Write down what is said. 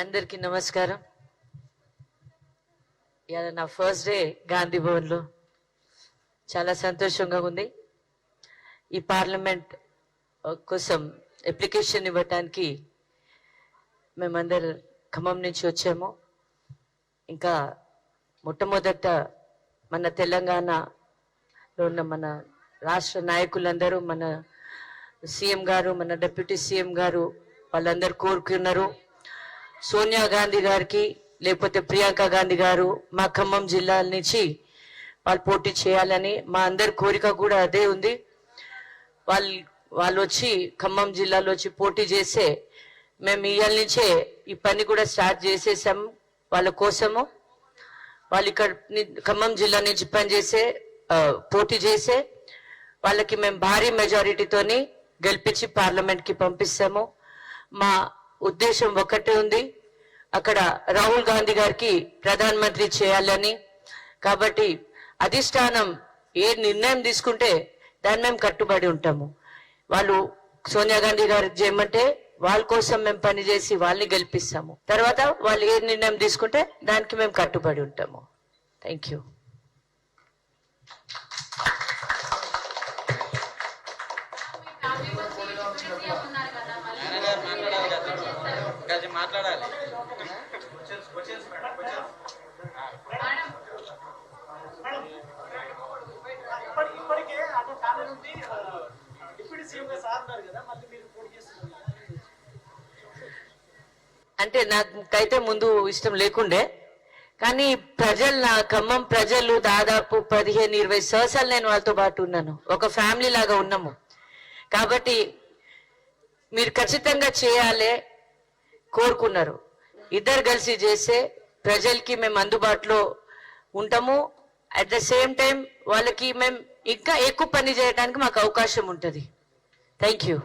అందరికీ నమస్కారం. ఇవాళ నా ఫస్ట్ డే గాంధీ భవన్లో. చాలా సంతోషంగా ఉంది. ఈ పార్లమెంట్ కోసం అప్లికేషన్ ఇవ్వటానికి మేమందరు ఖమ్మం నుంచి వచ్చాము. ఇంకా మొట్టమొదట మన తెలంగాణలో ఉన్న మన రాష్ట్ర నాయకులందరూ మన సీఎం గారు మన డిప్యూటీ సీఎం గారు వాళ్ళందరూ కోరుకున్నారు. సోనియా గాంధీ గారికి లేకపోతే ప్రియాంక గాంధీ గారు మా ఖమ్మం జిల్లాల నుంచి వాళ్ళు పోటీ చేయాలని మా అందరి కోరిక కూడా అదే ఉంది. వాళ్ళు వాళ్ళు వచ్చి ఖమ్మం జిల్లాలో వచ్చి పోటీ చేస్తే మేము ఇవాళ నుంచే ఈ పని కూడా స్టార్ట్ చేసేసాము వాళ్ళ కోసము. వాళ్ళు ఇక్కడ ఖమ్మం జిల్లా నుంచి పనిచేసే పోటీ చేసే వాళ్ళకి మేము భారీ మెజారిటీతోని గెలిపించి పార్లమెంట్కి పంపిస్తాము. మా ఉద్దేశం ఒక్కటే ఉంది. అక్కడ రాహుల్ గాంధీ గారికి ప్రధానమంత్రి చేయాలని. కాబట్టి అధిష్టానం ఏ నిర్ణయం తీసుకుంటే దాన్ని మేము కట్టుబడి ఉంటాము. వాళ్ళు సోనియా గాంధీ గారికి చేయమంటే వాళ్ళ కోసం మేము పనిచేసి వాళ్ళని గెలిపిస్తాము. తర్వాత వాళ్ళు ఏ నిర్ణయం తీసుకుంటే దానికి మేము కట్టుబడి ఉంటాము. థ్యాంక్ యూ కదా మాట్లాడాలి. ఇప్పటికే అంటే ఫ్యామిలీ నుండి డిప్యూటీ సీఎం గా సార్ ఉన్నారు కదా మళ్ళీ మీరు పోటీ చేస్తున్నారు అంటే నాకైతే ముందు ఇష్టం లేకుండే కానీ ప్రజలు నా ఖమ్మం ప్రజలు దాదాపు పదిహేను ఇరవై సంవత్సరాలు నేను వాళ్ళతో పాటు ఉన్నాను. ఒక ఫ్యామిలీ లాగా ఉన్నాము. కాబట్టి మీరు ఖచ్చితంగా చేయాలి కోరుకున్నారు. ఇద్దరు కలిసి చేస్తే ప్రజలకి మేము అందుబాటులో ఉంటాము. అట్ ద సేమ్ టైం వాళ్ళకి మేము ఇంకా ఎక్కువ పని చేయడానికి మాకు అవకాశం ఉంటుంది. Thank you